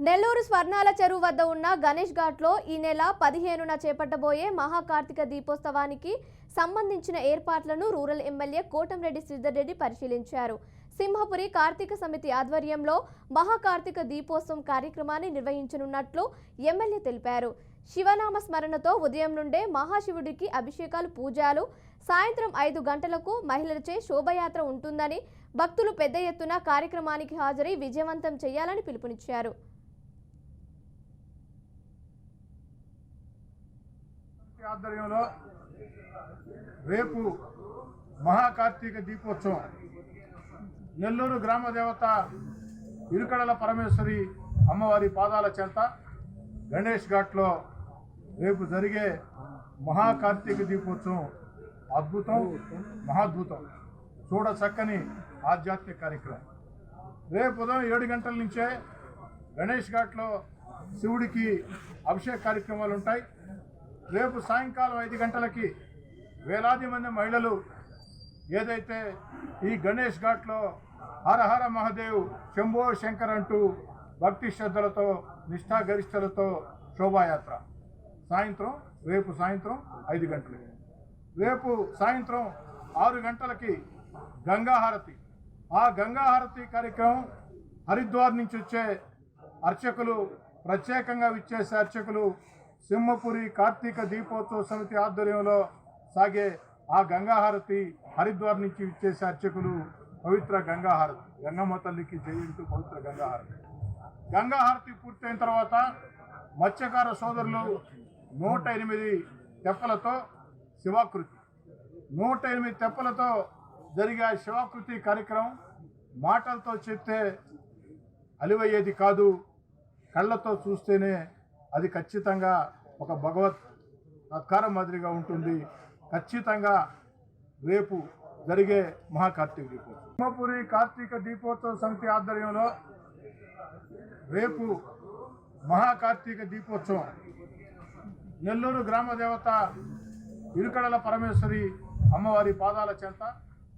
నెల్లూరు స్వర్ణాల చెరువు వద్ద ఉన్న గణేష్ ఘాట్లో ఈ నెల పదిహేనున చేపట్టబోయే మహాకార్తిక దీపోత్సవానికి సంబంధించిన ఏర్పాట్లను రూరల్ ఎమ్మెల్యే కోటంరెడ్డి శ్రీధర్ రెడ్డి పరిశీలించారు. సింహపురి కార్తీక సమితి ఆధ్వర్యంలో మహాకార్తిక దీపోత్సవం కార్యక్రమాన్ని నిర్వహించనున్నట్లు ఎమ్మెల్యే తెలిపారు. శివనామ స్మరణతో ఉదయం నుండే మహాశివుడికి అభిషేకాలు పూజలు సాయంత్రం ఐదు గంటలకు మహిళలచే శోభయాత్ర ఉంటుందని భక్తులు పెద్ద ఎత్తున కార్యక్రమానికి హాజరై విజయవంతం చేయాలని పిలుపునిచ్చారు. కమిటీ ఆధ్వర్యంలో రేపు మహాకార్తీక దీపోత్సవం. నెల్లూరు గ్రామ దేవత ఇరుకడల పరమేశ్వరి అమ్మవారి పాదాల చెంత గణేష్ ఘాట్లో రేపు జరిగే మహాకార్తీక దీపోత్సవం అద్భుతం మహాద్భుతం. చూడ చక్కని ఆధ్యాత్మిక కార్యక్రమం. రేపు ఉదయం ఏడు గంటల నుంచే గణేష్ ఘాట్లో శివుడికి అభిషేక కార్యక్రమాలు ఉంటాయి. రేపు సాయంకాలం ఐదు గంటలకి వేలాది మంది మహిళలు ఏదైతే ఈ గణేష్ ఘాట్లో హరహర మహదేవ్ మహాదేవ్ శంభో శంకర్ అంటూ భక్తి శ్రద్ధలతో నిష్ఠాగరిష్టలతో శోభాయాత్ర. సాయంత్రం రేపు సాయంత్రం ఐదు గంటలకి. రేపు సాయంత్రం ఆరు గంటలకి గంగాహారతి ఆ గంగాహారతి కార్యక్రమం హరిద్వార్ నుంచి వచ్చే అర్చకులు ప్రత్యేకంగా విచ్చేసే అర్చకులు సింహపురి కార్తీక దీపోత్సవ సమితి ఆధ్వర్యంలో సాగే ఆ గంగాహారతి హరిద్వార్ నుంచి ఇచ్చేసే అర్చకులు పవిత్ర గంగాహారతి. గంగమ్మ తల్లికి జయంతు పవిత్ర గంగాహారతి. గంగాహారతి పూర్తయిన తర్వాత మత్స్యకార సోదరులు నూట ఎనిమిది తెప్పలతో శివాకృతి. నూట ఎనిమిది తెప్పలతో జరిగే శివాకృతి కార్యక్రమం మాటలతో చెప్తే అలివయ్యేది కాదు కళ్ళతో చూస్తేనే అది ఖచ్చితంగా ఒక భగవత్ సత్కారం మాదిరిగా ఉంటుంది. ఖచ్చితంగా రేపు జరిగే మహాకార్తీక దీపోత్సవం. బ్రహ్మపురి కార్తీక దీపోత్సవ సమితి ఆధ్వర్యంలో రేపు మహాకార్తీక దీపోత్సవం. నెల్లూరు గ్రామ దేవత ఇరుకడల పరమేశ్వరి అమ్మవారి పాదాల చెంత